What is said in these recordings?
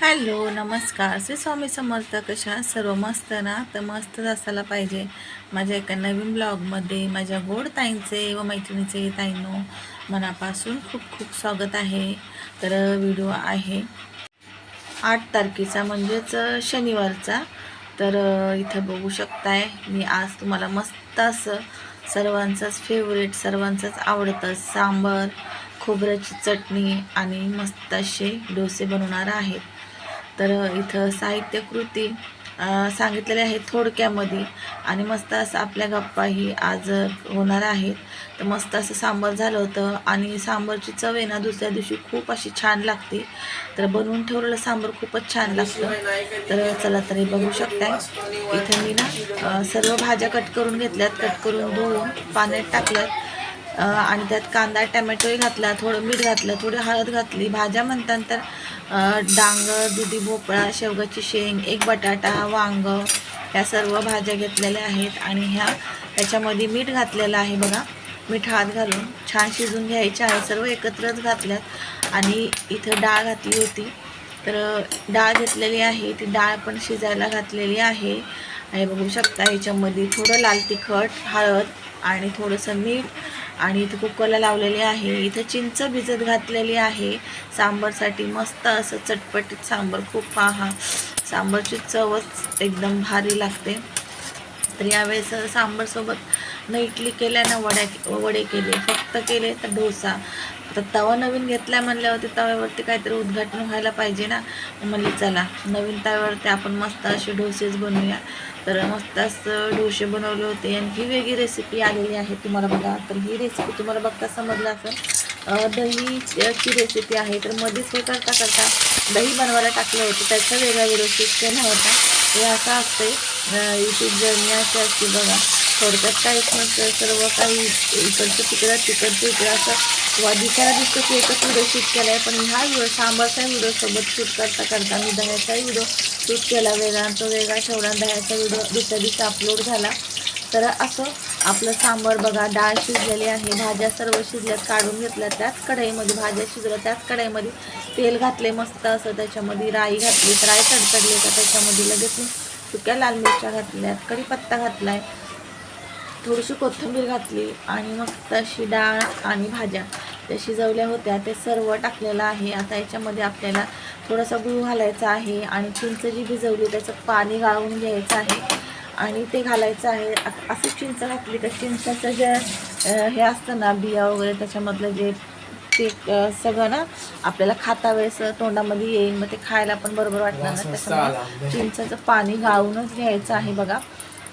Hello नमस्कार. श्री स्वामी समर्थ कशा सर्व मस्त ना? तर मस्तच असायला पाहिजे. माझ्या एका नवीन ब्लॉगमध्ये माझ्या गोड ताईंचे व मैत्रिणीचे ताईंनो मनापासून खूप खूप स्वागत आहे. तर व्हिडिओ आहे आठ तारखेचा म्हणजेच शनिवारचा. तर इथं बघू शकताय मी आज तुम्हाला मस्त असं सर्वांचंच फेवरेट सर्वांचंच आवडतं सांबर खोबऱ्याची चटणी आणि मस्त असे डोसे बनवणार आहेत तर इथं साहित्य कृती सांगितलेले आहेत थोडक्यामध्ये. आणि मस्त असं आपल्या गप्पाही आज होणार आहेत. तर मस्त असं सांबार झालं होतं. आणि सांबारची चव आहे ना दुसऱ्या दिवशी खूप अशी छान लागते. तर बनवून ठेवलेलं सांबार खूपच छान लागतं. तर चला तरी बघू शकताय. इथे मी ना सर्व भाज्या कट करून घेतल्यात. कट करून धुवून पाण्यात टाकल्यात. आणि त्यात कांदा टमॅटोही घातला थोडं मीठ घातलं थोडी हळद घातली. भाज्या म्हणतात तर डांगर दुधी भोपळा शेवगाची शेंग एक बटाटा वांग ह्या सर्व भाज्या घेतलेल्या आहेत आणि ह्या ह्याच्यामध्ये मीठ घातलेलं आहे बघा. मीठ हात घालून छान शिजून घ्यायचे आहे सर्व एकत्रच घातल्यात. आणि इथं डाळ घातली होती. तर डाळ घेतलेली आहे. ती डाळ पण शिजायला घातलेली आहे. आणि बघू शकता ह्याच्यामध्ये थोडं लाल तिखट हळद आणि थोडंसं मीठ आणि इथं कुकरला लावलेले आहे. इथं चिंच भिजत घातलेली आहे. सांबारसाठी मस्त असं चटपटीत सांबार. खूप पहा. सांबारची चवच एकदम भारी लागते. तर यावेळेस सांबारसोबत न इडली केल्या ना वड्या वडे केले. फक्त केले तर डोसा. तर तवा नवीन घेतला म्हणल्यावरती तव्यावरती काहीतरी उद्घाटन व्हायला पाहिजे ना. म्हणले चला नवीन तव्यावरती आपण मस्त असे डोसेच बनवूया. तर मस्त असं डोसे बनवले होते आणि ही वेगळी रेसिपी आलेली आहे तुम्हाला बघा. तर ही रेसिपी तुम्हाला बघता समजलं असं दहीची रेसिपी आहे. तर मध्येच हे करता करता दही बनवायला टाकलं होतं. त्याचा वेगळा व्हिडिओ शूट केला होता. हे असं असते यूट्यूब जर्नी अशी असते बघा. थोडक्यात काहीच नसतं सर्व काही इकडचं तिकडं तिकडचं इकडं असं वा दिसायला दिसतं की एकच व्हिडिओ शूट केला आहे पण ह्या व्हिडिओ सांबारचाही व्हिडिओसोबत शूट करता करता मी दह्याचाही व्हिडिओ शूट केला. वेगळा तो वेगळा ठेवला दह्याचा व्हिडिओ दुसऱ्या दिवशी अपलोड झाला. तर असं आपलं सांबार बघा डाळ शिजलेली आहे भाज्या सर्व शिजल्यात काढून घेतल्या त्याच कढईमध्ये भाज्या शिजल्या त्याच कढईमध्ये तेल घातले मस्त असं त्याच्यामध्ये राई घातली राई तडतडली तर त्याच्यामध्ये लगेच सुक्या लाल मिरच्या घातल्यात कढीपत्ता घातला आहे थोडीशी कोथिंबीर घातली आणि मस्त अशी डाळ आणि भाज्या त्या शिजवल्या होत्या. ते सर्व टाकलेलं आहे. आता याच्यामध्ये आपल्याला थोडासा गूळ घालायचा आहे आणि चिंच जी भिजवली त्याचं पाणी गाळून घ्यायचं आहे आणि ते घालायचं आहे. असं चिंच घातली तर चिंचाचं जे हे असतं ना बिया वगैरे त्याच्यामधलं जे ते सगळं ना आपल्याला खाता वेळेस तोंडामध्ये येईल मग ते खायला पण बरोबर वाटणार ना त्याच्यामुळे चिंचाचं पाणी गाळूनच घ्यायचं आहे बघा.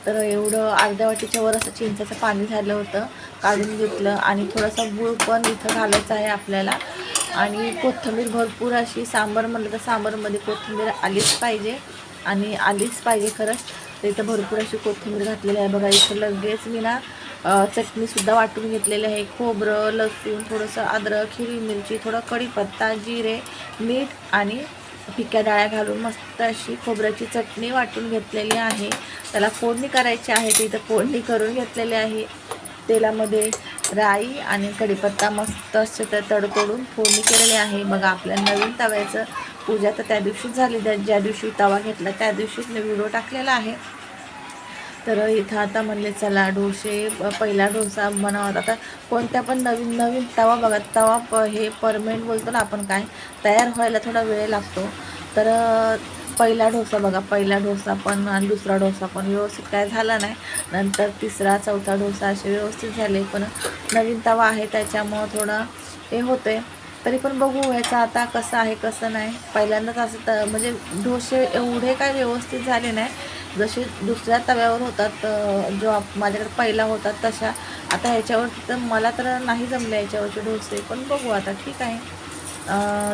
तर एवढं अर्ध्या वाटीच्या वर असं चिंचाचं पाणी झालं होतं काढून घेतलं आणि थोडासा गूळ पण इथं घालायचा आहे आपल्याला. आणि कोथिंबीर भरपूर अशी सांबार म्हणलं तर सांबारमध्ये कोथिंबीर आलीच पाहिजे आणि आलीच पाहिजे खरंच. तर इथं भरपूर अशी कोथिंबीर घातलेली आहे बघा इथं लगेच मी ना चटणीसुद्धा वाटून घेतलेली आहे. खोबरं लसूण थोडंसं अद्रक हिरवी मिरची थोडं कढीपत्ता जिरे मीठ आणि फिक्या डाळ्या घालून मस्त अशी खोबऱ्याची चटणी वाटून घेतलेली आहे. त्याला फोडणी करायची आहे. तर इथं फोडणी करून घेतलेली आहे. तेलामध्ये राई आणि कढीपत्ता मस्त असे त्या तडतोडून फोडणी केलेली आहे. बघा आपल्या नवीन तव्याचं पूजा तर त्या दिवशीच झाली. त्या ज्या दिवशी तवा घेतला त्या दिवशीच मी व्हिडिओ टाकलेला आहे. तर इथं आता म्हणले चला डोसे पहिला डोसा बनवत. आता कोणत्या पण नवीन नवीन तवा बघा तवा प हे परमेंट बोलतो ना आपण काय तयार व्हायला थोडा वेळ लागतो. तर पहिला डोसा बघा पहिला डोसा पण आणि दुसरा डोसा पण व्यवस्थित काय झाला नाही. नंतर तिसरा चौथा डोसा असे व्यवस्थित झाले पण नवीन तवा आहे त्याच्यामुळं थोडं हे होते. तरी पण बघू ह्याचं आता कसं आहे कसं नाही. पहिल्यांदाच असं तर म्हणजे डोसे एवढे काय व्यवस्थित झाले नाही. जसे दुसऱ्या तव्यावर होतात जो आप माझ्याकडे पहिला होता तशा. आता ह्याच्यावर तर मला तर नाही जमले याच्यावरचे डोसे पण बघू आता ठीक आहे.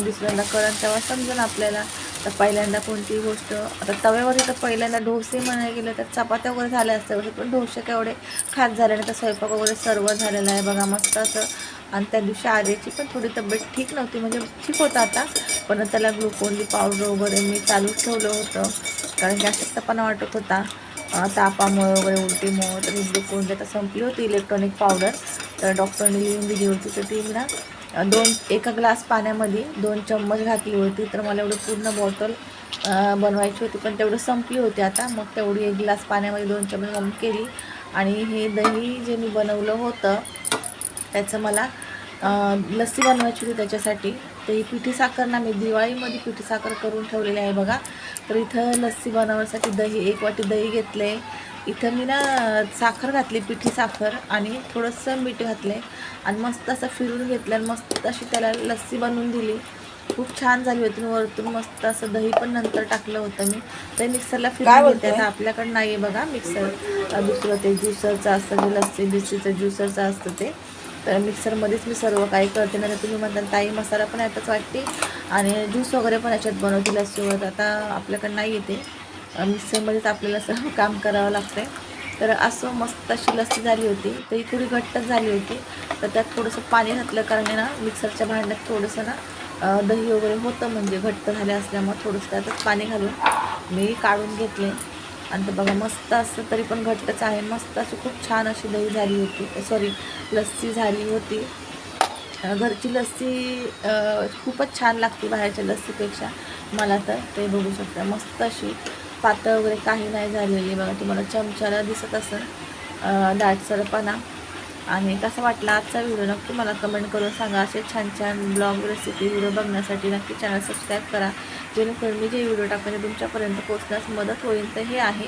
दुसऱ्यांदा करण तेव्हा समजेल आपल्याला. तर पहिल्यांदा कोणतीही गोष्ट आता तव्यावर तर पहिल्यांदा डोसे म्हणायला गेलं तर चपात्या वगैरे झाल्या असत्या पण डोसे केवढे खास झाले नाही तर स्वयंपाक वगैरे सर्व झालेलं आहे बघा मस्त असं. आणि त्या दिवशी आर्याची पण थोडी तब्येत ठीक नव्हती म्हणजे ठीक होतं आता. पण त्याला ग्लुकोन डी पावडर वगैरे मी चालूच ठेवलं होतं. कारण जास्त पण वाटत होता. अं, तापामुळे वगैरे उलटीमुळं तर ग्लुकोन डी आता संपली होती इलेक्ट्रॉनिक पावडर तर डॉक्टरने लिहून दिली होती तर ती ना दोन एका ग्लास पाण्यामध्ये दोन चम्मच घातली होती. तर मला एवढं पूर्ण बॉटल बनवायची होती. पण तेवढं संपली होती आता. मग तेवढी एक ग्लास पाण्यामध्ये दोन चम्मच घालून केली. आणि हे दही जे मी बनवलं होतं त्याचं मला लस्सी बनवायची होती त्याच्यासाठी. तर ही पिठी साखर ना मी दिवाळीमध्ये पिठी साखर करून ठेवलेली आहे बघा. तर इथं लस्सी बनवण्यासाठी दही एक वाटी दही घेतले. इथं मी ना साखर घातली पिठी साखर आणि थोडंसं मीठ घातले. आणि मस्त असं फिरून घेतलं आणि मस्त अशी त्याला लस्सी बनवून दिली. खूप छान झाली होती. वरतून मस्त असं दही पण नंतर टाकलं होतं मी. ते मिक्सरला फिरून? घेते आता आपल्याकडे नाही आहे बघा मिक्सर. दुसरं ते ज्युसरचं असतं जे लस्सी बिस्सीचं ज्युसरचं असतं ते. तर मिक्सरमध्येच मी सर्व काही करते. नाही तुम्ही म्हणता ताई मसाला पण यातच वाटते आणि ज्यूस वगैरे पण याच्यात बनवते लस्सीवर आता आपल्याकडे नाही येते. मिक्सरमध्येच आपल्याला सर्व काम करावं लागतंय. तर असं मस्त अशी लस्सी झाली होती. तर ही थोडी घट्टच झाली होती. तर त्यात थोडंसं पाणी घातलं कारण ना मिक्सरच्या भांड्यात थोडंसं ना दही वगैरे होतं. म्हणजे घट्ट झाले असल्यामुळे थोडंसं त्यातच पाणी घालून मी काढून घेतले. आणि तर बघा मस्त असं तरी पण घट्टच आहे. मस्त असं खूप छान अशी दही झाली होती. सॉरी लस्सी झाली होती. घरची लस्सी खूपच छान लागते बाहेरच्या लस्सीपेक्षा. मला तर ते बघू शकता. मस्त अशी पातळ वगैरे काही नाही झालेली. बघा तुम्हाला चमच्याला दिसत असेल दाटसरपणा आणि कसा वाटला आजचा व्हिडिओ नक्की मला कमेंट करून सांगा. असे छान छान ब्लॉग रेसिपी व्हिडिओ बघण्यासाठी नक्की चॅनल सबस्क्राईब करा. जेणेकरून मी जे व्हिडिओ टाकते तुमच्यापर्यंत पोहोचण्यास मदत होईल तर हे आहे.